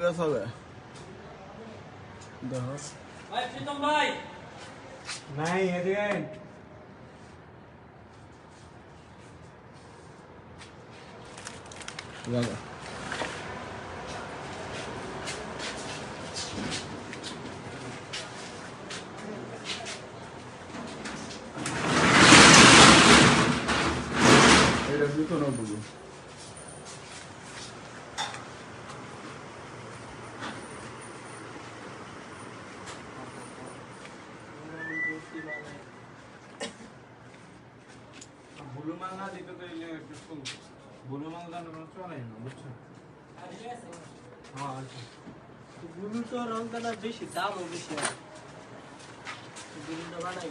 হবে দেখো ভাই প্রীতম ভাই নাই এদিকে দেখো এটা ভিতরে বুঝো বুলু মাল না দিতে তো এলে একটু শুন বুলু মাল দান চলে না বুঝছ গুরু তো রংটা বেশি দামও বেশি গুরুটা বানাই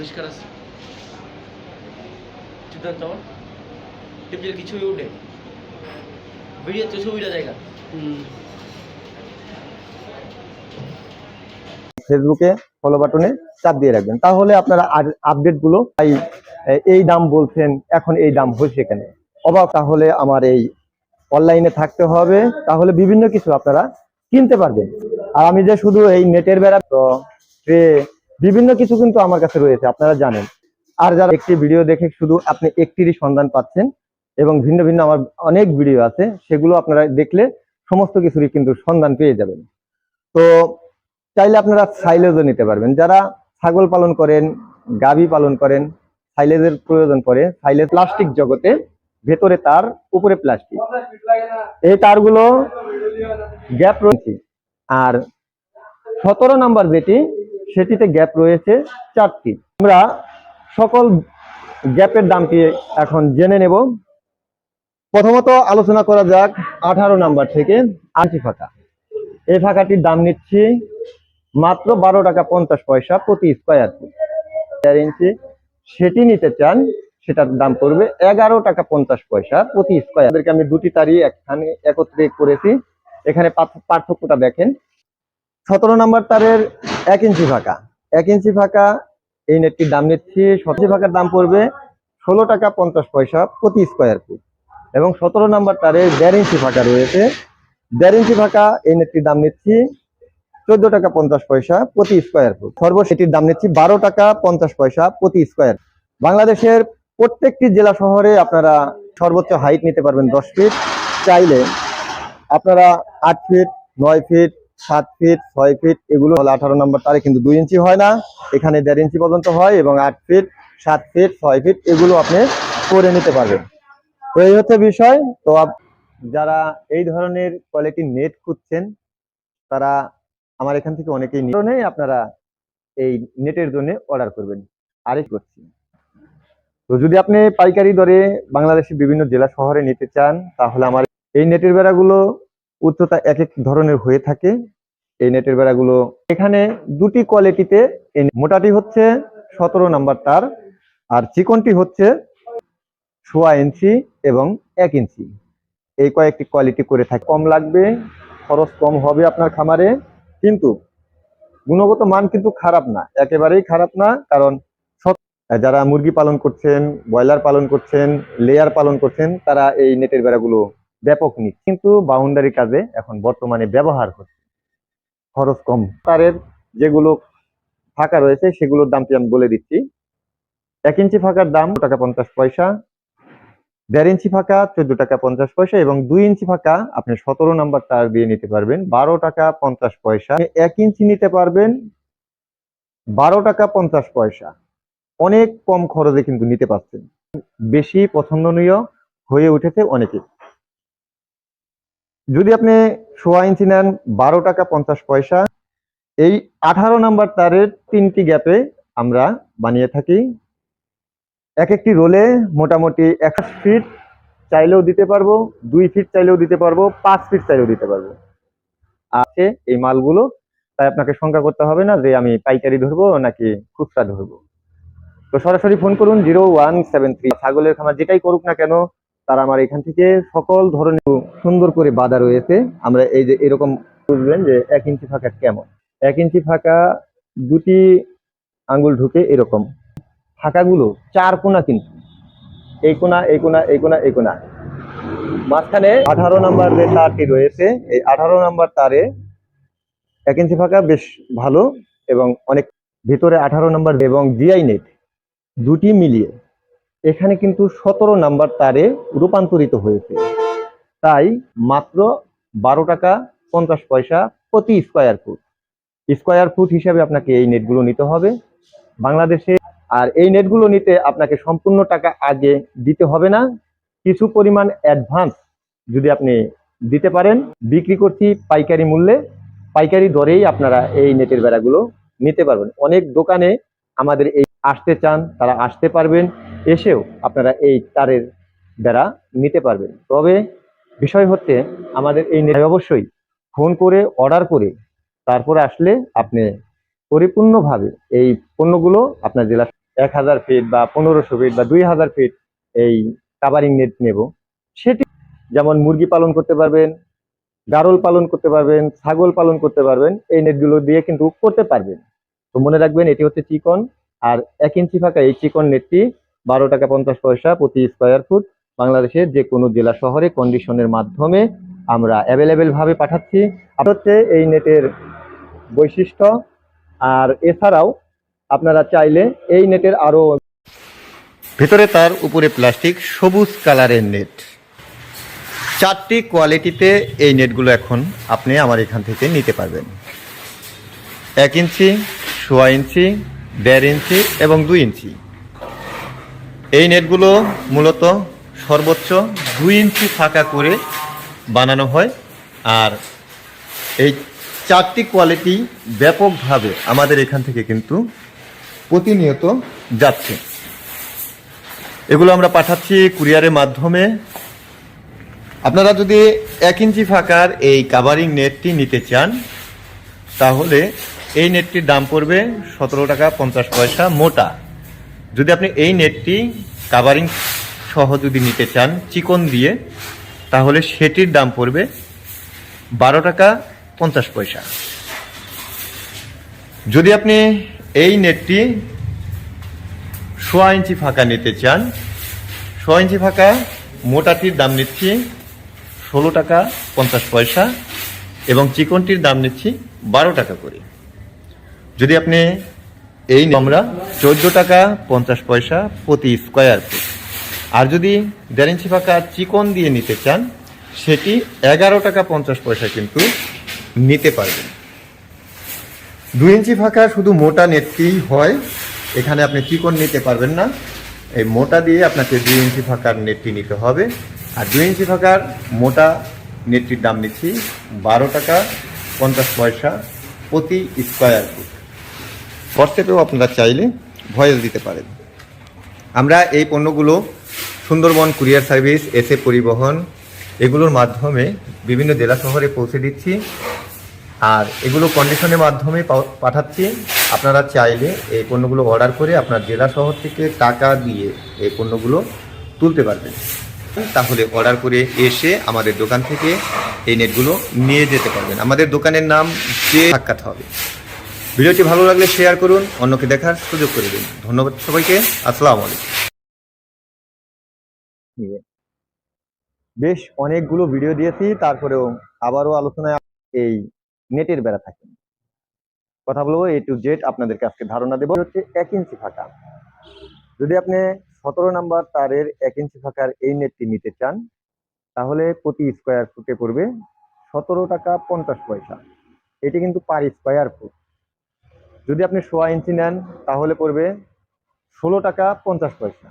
আমার পরিষ্কার আছে। চিন্তা তো টিপলে কিছুই উঠে ভিডিও তো ছবিটা জায়গা। ফেসবুকে ফলো বাটনে চাপ দিয়ে রাখবেন। তাহলে আপনারা আপডেটগুলো তাই এই দাম বলছেন, এখন এই দাম হয়েছে কেন অবাক। তাহলে আমার এই অনলাইনে থাকতে হবে। তাহলে বিভিন্ন কিছু আপনারা কিনতে পারবেন। আর আমি যে শুধু এই নেটের বেড়া, তো, ট্রে বিভিন্ন কিছু কিন্তু আমার কাছে রয়েছে, আপনারা জানেন। আর যারা একটি ভিডিও দেখে শুধু আপনি একটিরই সন্ধান পাচ্ছেন এবং ভিন্ন ভিন্ন আমার অনেক ভিডিও আছে, সেগুলো আপনারা দেখলে সমস্ত কিছুরই কিন্তু সন্ধান পেয়ে যাবেন। তো চাইলে আপনারা সাইলেজও নিতে পারবেন। যারা ছাগল পালন করেন, গাভী পালন করেন সাইলেজের প্রয়োজন পড়ে সাইলেজ প্লাস্টিক জগতে ভেতরে তার, উপরে প্লাস্টিক এই তারগুলো গ্যাপ রয়েছে। আর সতেরো নাম্বার যেটি সেটিতে গ্যাপ রয়েছে চারটি। আমরা সকল গ্যাপের দামটি এখন জেনে নেব। প্রথমত আলোচনা করা যাক আঠারো নাম্বার থেকে আশি ফাঁকা। এই ফাঁকাটির দাম নিচ্ছি মাত্র বারো টাকা পঞ্চাশ পয়সা প্রতি স্কোয়ার ফুট চার ইঞ্চি। সেটি নিতে চান, সেটার দাম পড়বে এগারো টাকা পঞ্চাশ পয়সা প্রতি স্কোয়ার এদেরকে আমি দুটি তারই একখানে একত্রে করেছি। এখানে পার্থ- পার্থক্যটা দেখেন। সতেরো নাম্বার তারের এক ইঞ্চি ফাঁকা। এক ইঞ্চি ফাঁকা, এই নেটটির দাম নিচ্ছি, সতেরো ফাঁকার দাম পড়বে ষোলো টাকা পঞ্চাশ পয়সা প্রতি স্কোয়ার ফুট এবং সতেরো নাম্বার তারের দেড় ইঞ্চি ফাঁকা রয়েছে। দেড় ইঞ্চি ফাঁকা, এই নেটটির দাম নিচ্ছি চোদ্দ টাকা পঞ্চাশ পয়সা প্রতি স্কোয়ার ফুট সর্বশেটির দাম নিচ্ছি বারো টাকা পঞ্চাশ পয়সা প্রতি স্কোয়ার বাংলাদেশের প্রত্যেকটি জেলা শহরে আপনারা সর্বোচ্চ হাইট নিতে পারবেন দশ ফিট চাইলে আপনারা আট ফিট নয় ফিট সাত ফিট ছয় ফিট এগুলো হলো আঠারো নম্বর তারে কিন্তু দুই ইঞ্চি হয় না। এখানে দেড় ইঞ্চি পর্যন্ত হয় এবং আট ফিট সাত ফিট ছয় ফিট এগুলো আপনি করে নিতে পারবেন। তো এই হচ্ছে বিষয়। তো যারা এই ধরনের কোয়ালিটি নেট খুঁজছেন, তারা আমার এখান থেকে অনেকেই নিয়ে আপনারা এই নেটের জন্য অর্ডার করবেন। আরেক করছি। তো যদি আপনি পাইকারি দরে বাংলাদেশের বিভিন্ন জেলা শহরে নিতে চান, তাহলে আমার এই নেটের বেড়াগুলো উচ্চতা এক এক ধরনের হয়ে থাকে। এই নেটের বেড়াগুলো এখানে দুটি কোয়ালিটিতে মোটাটি হচ্ছে সতেরো নাম্বার তার আর চিকনটি হচ্ছে সোয়া ইঞ্চি এবং এক ইঞ্চি। এই কয়েকটি কোয়ালিটি করে থাকে। কম লাগবে, খরচ কম হবে আপনার খামারে, কিন্তু গুণগত মান কিন্তু খারাপ না, একেবারেই খারাপ না, কারণ যারা মুরগি পালন করছেন, ব্রয়লার পালন করছেন, লেয়ার পালন করছেন, তারা এই নেটের বেড়াগুলো ব্যাপক নিক কিন্তু বাউন্ডারি কাজে এখন বর্তমানে ব্যবহার হচ্ছে। খরচ কম। তারের যেগুলো ফাঁকা রয়েছে, সেগুলোর দামটি আমি বলে দিচ্ছি। এক ইঞ্চি ফাঁকার দাম টাকা পঞ্চাশ পয়সা, দেড় ইঞ্চি ফাঁকা চোদ্দ টাকা পঞ্চাশ পয়সা এবং দুই ইঞ্চি ফাঁকা আপনি সতেরো নাম্বার তার দিয়ে নিতে পারবেন, বারো টাকা পঞ্চাশ পয়সা। এক ইঞ্চি নিতে পারবেন, বারো টাকা পঞ্চাশ পয়সা। অনেক কম খরচে কিন্তু নিতে পারছেন। বেশি পছন্দনীয় হয়ে উঠেছে অনেকে যদি আপনি সোয়া ইঞ্চি নেন, বারো টাকা পঞ্চাশ পয়সা। এই আঠারো নাম্বার তারের তিনটি গ্যাপে আমরা বানিয়ে থাকি। এক একটি রোলে মোটামুটি একশো ফিট চাইলেও দিতে পারব, দুই ফিট চাইলেও দিতে পারব, পাঁচ ফিট চাইলেও দিতে পারব। আছে এই মালগুলো, তাই আপনাকে শঙ্কা করতে হবে না যে আমি পাইকারি ধরবো নাকি খুচরা ধরবো। তো সরাসরি ফোন করুন, জিরো ওয়ান সেভেন থ্রি। ছাগলের খামার যেটাই করুক না কেন তারা আমার এখান থেকে সকল ধরনের সুন্দর করে বাঁধা রয়েছে। আমরা এই যে এরকম বুঝবেন যে এক ইঞ্চি ফাঁকা কেমন? এক ইঞ্চি ফাঁকা দুটি আঙ্গুল ঢুকে এরকম। ফাঁকাগুলো চার কোনা কিন্তু। এই কোনা এই কোনা এই কোনা এই কোনা। মাঝখানে আঠারো নাম্বার যে তারটি রয়েছে, এই আঠারো নাম্বার তারে এক ইঞ্চি ফাঁকা বেশ ভালো এবং অনেক ভিতরে আঠারো নাম্বার এবং জিআই নেট দুটি মিলিয়ে এখানে কিন্তু সতেরো নাম্বার তারে রূপান্তরিত হয়েছে। তাই মাত্র বারো টাকা পঞ্চাশ পয়সা প্রতি স্কোয়ার ফুট স্কোয়ার ফুট হিসাবে আপনাকে এই নেটগুলো নিতে হবে বাংলাদেশে। আর এই নেটগুলো নিতে আপনাকে সম্পূর্ণ টাকা আগে দিতে হবে না। কিছু পরিমাণ অ্যাডভান্স যদি আপনি দিতে পারেন, বিক্রি করছি পাইকারি মূল্যে। পাইকারি দরেই আপনারা এই নেটের বেড়াগুলো নিতে পারবেন। অনেক দোকানে আমাদের এই আসতে চান, তারা আসতে পারবেন। এসেও আপনারা এই তারের বেড়া নিতে পারবেন। তবে বিষয় হচ্ছে, আমাদের এই অবশ্যই ফোন করে, অর্ডার করে, তারপরে আসলে আপনি পরিপূর্ণভাবে এই পণ্যগুলো আপনার জেলা এক হাজার ফিট বা পনেরোশো ফিট বা দুই হাজার ফিট এই কাভারিং নেট নেব। সেটি যেমন মুরগি পালন করতে পারবেন, গারল পালন করতে পারবেন, ছাগল পালন করতে পারবেন, এই নেটগুলো দিয়ে কিন্তু করতে পারবেন। তো মনে রাখবেন, এটি হচ্ছে চিকন, আর এক ইঞ্চি ফাঁকা এই চিকন নেটটি বারো টাকা পঞ্চাশ পয়সা প্রতি স্কোয়ার ফুট বাংলাদেশের যে কোনো জেলা শহরে কন্ডিশনের মাধ্যমে আমরা অ্যাভেলেবেল ভাবে পাঠাচ্ছি। হচ্ছে এই নেটের বৈশিষ্ট্য। আর এছাড়াও আপনারা চাইলে এই নেটের আরও ভেতরে তার উপরে প্লাস্টিক সবুজ কালারের নেট চারটি কোয়ালিটিতে এই নেটগুলো এখন আপনি আমার এখান থেকে নিতে পারবেন। এক ইঞ্চি, সোয়া ইঞ্চি, দেড় ইঞ্চি এবং দুই ইঞ্চি। এই নেটগুলো মূলত সর্বোচ্চ দুই ইঞ্চি ফাঁকা করে বানানো হয় আর এই চারটি কোয়ালিটি ব্যাপকভাবে আমাদের এখান থেকে কিন্তু প্রতিনিয়ত যাচ্ছে। এগুলো আমরা পাঠাচ্ছি কুরিয়ারের মাধ্যমে। আপনারা যদি এক ইঞ্চি ফাঁকার এই কাভারিং নেটটি নিতে চান, তাহলে এই নেটটির দাম পড়বে সতেরো টাকা পঞ্চাশ পয়সা মোটা। যদি আপনি এই নেটটি কাভারিং সহ যদি নিতে চান চিকন দিয়ে, তাহলে সেটির দাম পড়বে বারো টাকা পঞ্চাশ পয়সা। যদি আপনি এই নেটটি সোয়া ইঞ্চি ফাঁকা নিতে চান, সোয়া ইঞ্চি ফাঁকা মোটাটির দাম নিচ্ছি ষোলো টাকা পঞ্চাশ পয়সা এবং চিকনটির দাম নিচ্ছি বারো টাকা করে। যদি আপনি এই আমরা চোদ্দ টাকা পঞ্চাশ পয়সা প্রতি স্কোয়ার ফুট আর যদি দেড় ইঞ্চি ফাঁকা চিকন দিয়ে নিতে চান, সেটি এগারো টাকা পঞ্চাশ পয়সা কিন্তু নিতে পারবেন। দুই ইঞ্চি ফাঁকা শুধু মোটা নেটটিই হয়, এখানে আপনি চিকন নিতে পারবেন না। এই মোটা দিয়ে আপনাকে দুই ইঞ্চি ফাঁকার নেটটি নিতে হবে। আর দুই ইঞ্চি ফাঁকার মোটা নেটটির দাম নিচ্ছি বারো টাকা পঞ্চাশ পয়সা প্রতি স্কোয়ার ফুট হোয়াটসঅ্যাপেও আপনারা চাইলে ভয়েস দিতে পারেন। আমরা এই পণ্যগুলো সুন্দরবন কুরিয়ার সার্ভিস এসে পরিবহন, এগুলোর মাধ্যমে বিভিন্ন জেলা শহরে পৌঁছে দিচ্ছি। আর এগুলো কন্ডিশনের মাধ্যমে পাঠাচ্ছি। আপনারা চাইলে এই পণ্যগুলো অর্ডার করে আপনার জেলা শহর থেকে টাকা দিয়ে এই পণ্যগুলো তুলতে পারবেন। তাহলে অর্ডার করে এসে আমাদের দোকান থেকে এই নেটগুলো নিয়ে যেতে পারবেন। আমাদের দোকানের নাম যে সাক্ষাৎ হবে? ভিডিওটি ভালো লাগলে শেয়ার করুন, অন্যকে দেখার সুযোগ করে দিন। ধন্যবাদ সবাইকে, আসসালামু আলাইকুম। বেশ অনেকগুলো ভিডিও দিয়েছি, তারপরেও আবারও আলোচনায় এই নেটের বেড়া থাকে। কথা বলব এ টু জেড আপনাদেরকে আজকে ধারণা দেবো। হচ্ছে এক ইঞ্চি ফাঁকা। যদি আপনি সতেরো নাম্বার তারের এক ইঞ্চি ফাঁকার এই নেটটি নিতে চান, তাহলে প্রতি স্কোয়ার ফুটে পড়বে সতেরো টাকা পঞ্চাশ পয়সা। এটি কিন্তু পার স্কোয়ার ফুট যদি আপনি সোয়া ইঞ্চি নেন, তাহলে পড়বে ষোলো টাকা পঞ্চাশ পয়সা।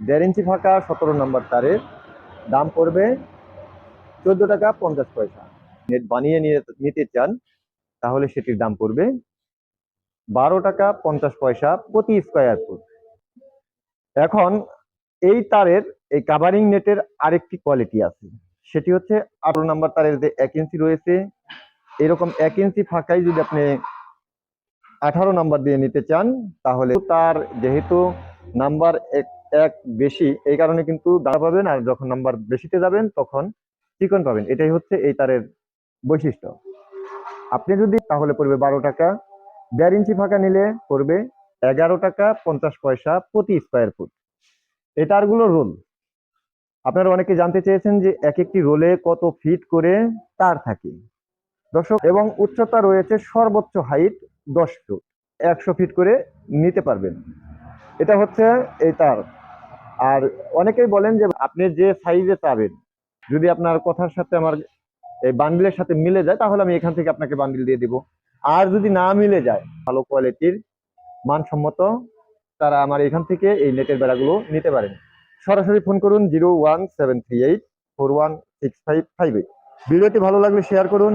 দেড় ইঞ্চি ফাঁকা, সতেরো নম্বর তারের। দাম পড়বে চোদ্দ টাকা পঞ্চাশ পয়সা। নেট বানিয়ে নিয়ে নিতে চান, তাহলে সেটির দাম পড়বে বারো টাকা পঞ্চাশ পয়সা প্রতি স্কোয়ার ফুট এখন এই তারের, এই কাভারিং নেটের আরেকটি কোয়ালিটি আছে। সেটি হচ্ছে আঠারো নাম্বার তারের যে এক ইঞ্চি রয়েছে, এরকম এক ইঞ্চি ফাঁকাই যদি আপনি আঠারো নাম্বার দিয়ে নিতে চান, তাহলে তার যেহেতু নাম্বার এক এক বেশি, এই কারণে কিন্তু দাঁড়া পাবেন আর যখন নাম্বার বেশিতে যাবেন তখন চিকন পাবেন। এটাই হচ্ছে এই তারের বৈশিষ্ট্য। আপনি যদি, তাহলে পড়বে বারো টাকা, দেড় ইঞ্চি ফাঁকা নিলে পড়বে এগারো টাকা পঞ্চাশ পয়সা প্রতি স্কোয়ার ফুট এই তারগুলো রোল। আপনারা অনেকে জানতে চেয়েছেন যে এক একটি রোলে কত ফিট করে তার থাকে। দর্শক, এবং উচ্চতা রয়েছে সর্বোচ্চ হাইট দশ ফুট, একশো ফিট করে নিতে পারবেন। এটা হচ্ছে এই তার। আর অনেকেই বলেন যে আপনি যে সাইজে চাবেন, যদি আপনার কথার সাথে আমার এই বান্ডিলের সাথে মিলে যায়, তাহলে আমি এখান থেকে আপনাকে বান্ডিল দিয়ে দিব। আর যদি না মিলে যায়, ভালো কোয়ালিটির মানসম্মত, তারা আমার এখান থেকে এই নেটের বেড়াগুলো নিতে পারেন। সরাসরি ফোন করুন zero one seven three eight four one six five five eight. ভিডিওটি ভালো লাগলে শেয়ার করুন